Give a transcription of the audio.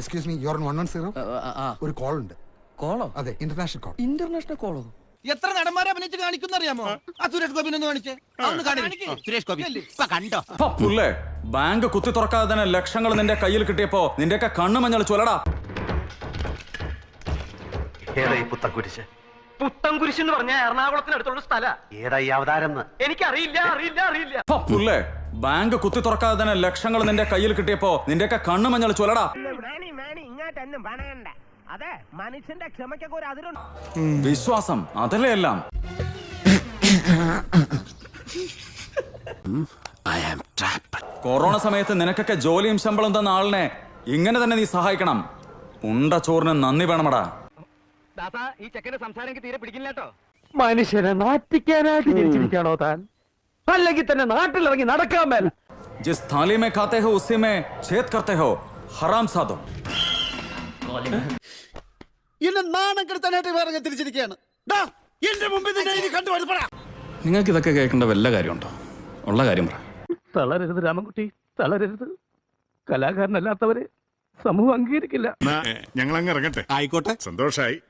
Excuse me your one one zero ഒരു call ഉണ്ട് കോളോ? അതെ ഇന്റർനാഷണൽ കോൾ ഇന്റർനാഷണൽ കോളോ എത്ര നടന്മാരെ അഭിനയിച്ച് കാണിക്കുന്ന അറിയാമോ ആ സുരേഷ് ഗോപിനെ ഒന്ന് കാണിച്ചേ. ഒന്ന് കാണിക്കേ. സുരേഷ് ഗോപി ഇപ്പൊ കണ്ടോ? പുള്ളേ ബാങ്ക് കുത്തി തുറക്കാതെ തന്നെ ലക്ഷങ്ങൾ നിന്റെ കയ്യിൽ കിട്ടിയപ്പോ നിന്റെയൊക്കെ കണ്ണു മഞ്ഞൾ ചൊലടാ ഏതായി പുത്തൻകുരിശ് പുത്തൻകുരിശ് എന്ന് പറഞ്ഞ എറണാകുളത്തിനടുത്തുള്ള സ്ഥല. ഏതായി ഈ അവതാരം എനിക്കറിയില്ല അറിയില്ല അറിയില്ല. പുല്ലേ ബാങ്ക് കുത്തി തുറക്കാതെ തന്നെ ലക്ഷങ്ങൾ നിന്റെ കയ്യിൽ കിട്ടിയപ്പോ നിന്റെയൊക്കെ കണ്ണു മഞ്ഞൾ ചൊല്ലടാ അതെ മനുഷ്യന്റെ ക്ഷമയ്ക്കൊക്കെ ഒരു അതിരുണ്ട്. വിശ്വാസം അതല്ലേ എല്ലാം? കൊറോണ സമയത്ത് നിനക്കൊക്കെ ജോലിയും ശമ്പളം തന്ന ആളിനെ ഇങ്ങനെ തന്നെ നീ സഹായിക്കണം. ഉണ്ട ചോറിന് നന്ദി വേണമടാ. ഈ തീരെ മനുഷ്യനെ നാറ്റിക്കാനായിട്ട് താൻ? അല്ലെങ്കിൽ തന്നെ നാട്ടിലിറങ്ങി നടക്കാൻ മേല. ജിസ് താലിമേ മേ ഖാത്തേ ഹോ ഉസ്സി മേ ഛേദ് കർത്തേ ഹോ ഹറാം സാധോ എന്നെ നാണം കെടുത്താനായിട്ട് വേറെ തിരിച്ചിരിക്കുകയാണ്. എന്റെ മുമ്പിൽ നിങ്ങൾക്ക് ഇതൊക്കെ കേൾക്കേണ്ട വല്ല കാര്യമുണ്ടോ? ഉള്ള കാര്യം പറ. തളരരുത് രാമൻകുട്ടി തളരരുത്. കലാകാരനല്ലാത്തവരെ സമൂഹം അംഗീകരിക്കില്ല. ഞങ്ങൾ അങ്ങ് ഇറങ്ങട്ടെ. ആയിക്കോട്ടെ. സന്തോഷായി.